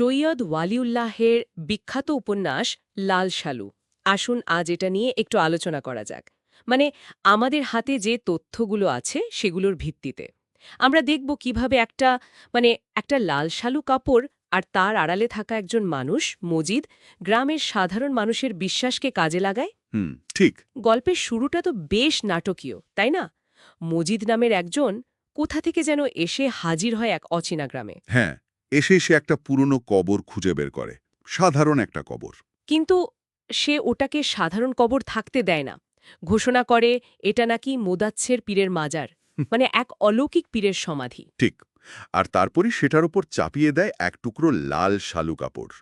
সৈয়দ ওয়ালিউল্লাহের বিখ্যাত উপন্যাস লাল শালু। আসুন আজ এটা নিয়ে একটু আলোচনা করা যাক। মানে আমাদের হাতে যে তথ্যগুলো আছে সেগুলোর ভিত্তিতে। আমরা দেখব কীভাবে একটা মানে একটা লাল শালু কাপড় আর তার আড়ালে থাকা একজন মানুষ মজিদ গ্রামের সাধারণ মানুষের বিশ্বাসকে কাজে লাগায়? হুম ঠিক। গল্পের শুরুটা তো বেশ নাটকীয় তাই না? মজিদ নামের একজন কোথা থেকে যেন এসে হাজির হয় এক অচেনা গ্রামে। হ্যাঁ এসে সে একটা পুরনো কবর খুঁজে বের করে সাধারণ একটা কবর। কিন্তু সে ওটাকে সাধারণ কবর থাকতে দেয় না। ঘোষণা করে এটা নাকি মোদাচ্ছের পীরের মাজার মানে এক অলৌকিক পীরের সমাধি। ঠিক আর তারপরই সেটার উপর চাপিয়ে দেয় এক টুকরো লাল শালু কাপড়।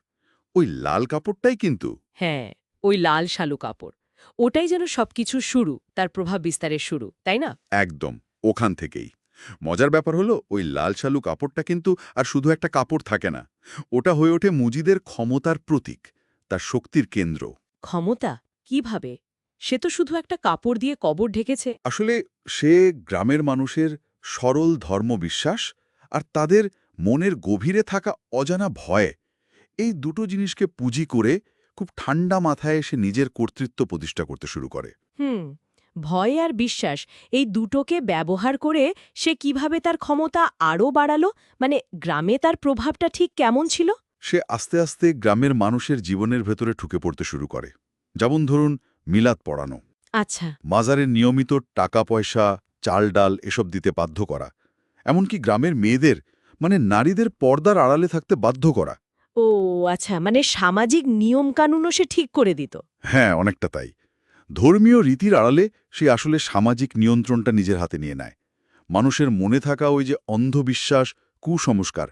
ওই লাল কাপড়টাই কিন্তু হ্যাঁ ওই লাল শালু কাপড়। ওটাই যেন সবকিছু শুরু তার প্রভাব বিস্তারের শুরু তাই না? একদম ওখান থেকেই। মজার ব্যাপার হলো ওই লাল শালু কাপড়টা কিন্তু আর শুধু একটা কাপড় থাকে না। ওটা হয়ে ওঠে মুজিদের ক্ষমতার প্রতীক তার শক্তির কেন্দ্র। ক্ষমতা? কীভাবে? সে তো শুধু একটা কাপড় দিয়ে কবর ঢেকেছে। আসলে সে গ্রামের মানুষের সরল ধর্মবিশ্বাস আর তাদের মনের গভীরে থাকা অজানা ভয় এই দুটো জিনিসকে পুঁজি করে খুব ঠান্ডা মাথায় সে নিজের কর্তৃত্ব প্রতিষ্ঠা করতে শুরু করে। হুম। ভয় আর বিশ্বাস এই দুটোকে ব্যবহার করে সে কীভাবে তার ক্ষমতা আরও বাড়ালো? মানে গ্রামে তার প্রভাবটা ঠিক কেমন ছিল? সে আস্তে আস্তে গ্রামের মানুষের জীবনের ভেতরে ঢুকে পড়তে শুরু করে। যেমন ধরুন মিলাদ পড়ানো। আচ্ছা। মাজারে নিয়মিত টাকা পয়সা চাল ডাল এসব দিতে বাধ্য করা। এমনকি গ্রামের মেয়েদের মানে নারীদের পর্দার আড়ালে থাকতে বাধ্য করা। ও আচ্ছা মানে সামাজিক নিয়মকানুনও সে ঠিক করে দিত। হ্যাঁ অনেকটা তাই। ধর্মীয় রীতির আড়ালে সে আসলে সামাজিক নিয়ন্ত্রণটা নিজের হাতে নিয়ে নেয়। মানুষের মনে থাকা ওই যে অন্ধবিশ্বাস কুসংস্কার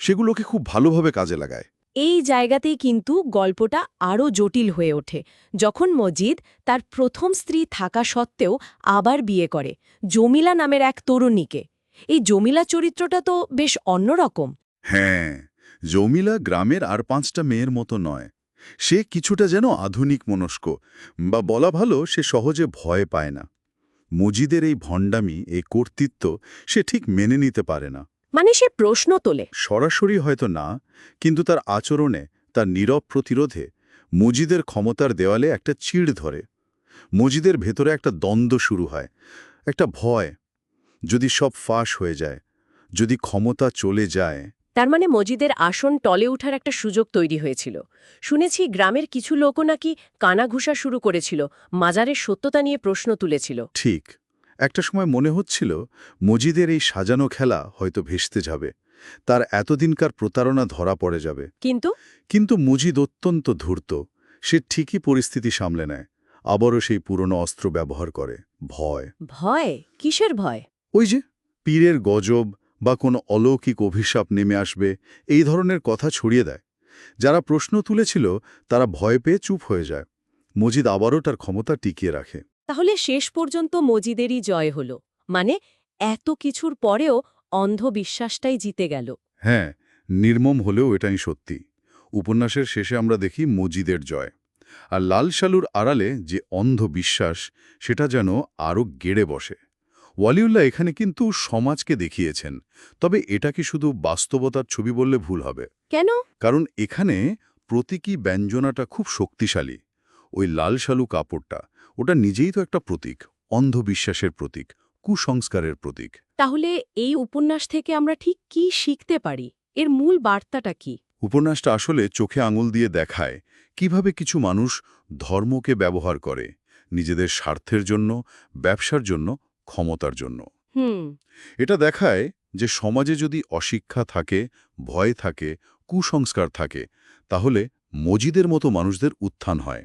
সেগুলোকে খুব ভালোভাবে কাজে লাগায়। এই জায়গাতেই কিন্তু গল্পটা আরও জটিল হয়ে ওঠে। যখন মজিদ তার প্রথম স্ত্রী থাকা সত্ত্বেও আবার বিয়ে করে জমিলা নামের এক তরুণীকে। এই জমিলা চরিত্রটা তো বেশ অন্যরকম। হ্যাঁ জমিলা গ্রামের আর পাঁচটা মেয়ের মতো নয়। সে কিছুটা যেন আধুনিক মনস্ক বা বলা ভালো সে সহজে ভয় পায় না। মজিদের এই ভণ্ডামি এই কর্তৃত্ব সে ঠিক মেনে নিতে পারে না। মানে সে প্রশ্ন তোলে। সরাসরি হয়তো না কিন্তু তার আচরণে তার নীরব প্রতিরোধে মজিদের ক্ষমতার দেওয়ালে একটা চিড় ধরে। মজিদের ভেতরে একটা দ্বন্দ্ব শুরু হয় একটা ভয় যদি সব ফাঁস হয়ে যায় যদি ক্ষমতা চলে যায়। তার মানে মজিদের আসন টলে ওঠার একটা সুযোগ তৈরি হয়েছিল। শুনেছি গ্রামের কিছু লোকও নাকি কানাঘুষা শুরু করেছিল মাজারের সত্যতা নিয়ে প্রশ্ন তুলেছিল। ঠিক। একটা সময় মনে হচ্ছিল মজিদের এই সাজানো খেলা হয়তো ভেসতে যাবে তার এতদিনকার প্রতারণা ধরা পড়ে যাবে। কিন্তু? কিন্তু মুজিদ অত্যন্ত ধূর্ত সে ঠিকই পরিস্থিতি সামলে নেয় আবারও সেই পুরনো অস্ত্র ব্যবহার করে ভয়। ভয়? কিসের ভয়? ওই যে পীরের গজব বা কোনো অলৌকিক অভিশাপ নেমে আসবে এই ধরনের কথা ছড়িয়ে দেয়। যারা প্রশ্ন তুলেছিল তারা ভয় পেয়ে চুপ হয়ে যায়। মজিদ আবারও তার ক্ষমতা টিকিয়ে রাখে। তাহলে শেষ পর্যন্ত মজিদেরই জয় হল। মানে এত কিছুর পরেও অন্ধবিশ্বাসটাই জিতে গেল। হ্যাঁ নির্মম হলেও এটাই সত্যি। উপন্যাসের শেষে আমরা দেখি মজিদের জয়। আর লাল শালুর আড়ালে যে অন্ধবিশ্বাস সেটা যেন আরও গেড়ে বসে। ওয়ালিউল্লাহ এখানে কিন্তু সমাজকে দেখিয়েছেন। তবে এটা কি শুধু বাস্তবতার ছবি বললে ভুল হবে? কেন? কারণ এখানে প্রতীকী ব্যঞ্জনাটা খুব শক্তিশালী। ওই লাল শালু কাপড়টা ওটা নিজেই তো একটা প্রতীক অন্ধবিশ্বাসের প্রতীক কুসংস্কারের প্রতীক। তাহলে এই উপন্যাস থেকে আমরা ঠিক কি শিখতে পারি? এর মূল বার্তাটা কি? উপন্যাসটা আসলে চোখে আঙুল দিয়ে দেখায় কীভাবে কিছু মানুষ ধর্মকে ব্যবহার করে নিজেদের স্বার্থের জন্য ব্যবসার জন্য ক্ষমতার জন্য। হুম। এটা দেখায় যে সমাজে যদি অশিক্ষা থাকে ভয় থাকে কুসংস্কার থাকে তাহলে মজিদের মতো মানুষদের উত্থান হয়।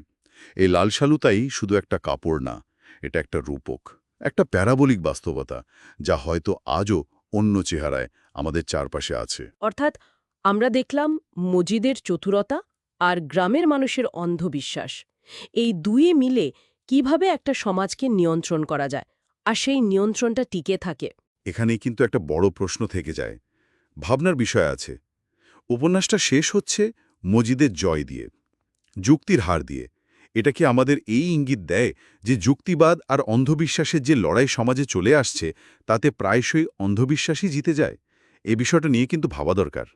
এই লালসালুতাই শুধু একটা কাপড় না এটা একটা রূপক একটা প্যারাবলিক বাস্তবতা যা হয়তো আজও অন্য চেহারায় আমাদের চারপাশে আছে। অর্থাৎ আমরা দেখলাম মজিদের চতুরতা আর গ্রামের মানুষের অন্ধবিশ্বাস। এই দুয়ে মিলে কীভাবে একটা সমাজকে নিয়ন্ত্রণ করা যায়? আর সেই নিয়ন্ত্রণটা টিকে থাকে। এখানেই কিন্তু একটা বড় প্রশ্ন থেকে যায়। ভাবনার বিষয় আছে। উপন্যাসটা শেষ হচ্ছে মজিদের জয় দিয়ে, যুক্তির হার দিয়ে। এটা কি আমাদের এই ইঙ্গিত দেয় যে যুক্তিবাদ আর অন্ধবিশ্বাসের যে লড়াই সমাজে চলে আসছে, তাতে প্রায়শই অন্ধবিশ্বাসই জিতে যায়? এ বিষয়টা নিয়ে কিন্তু ভাবা দরকার।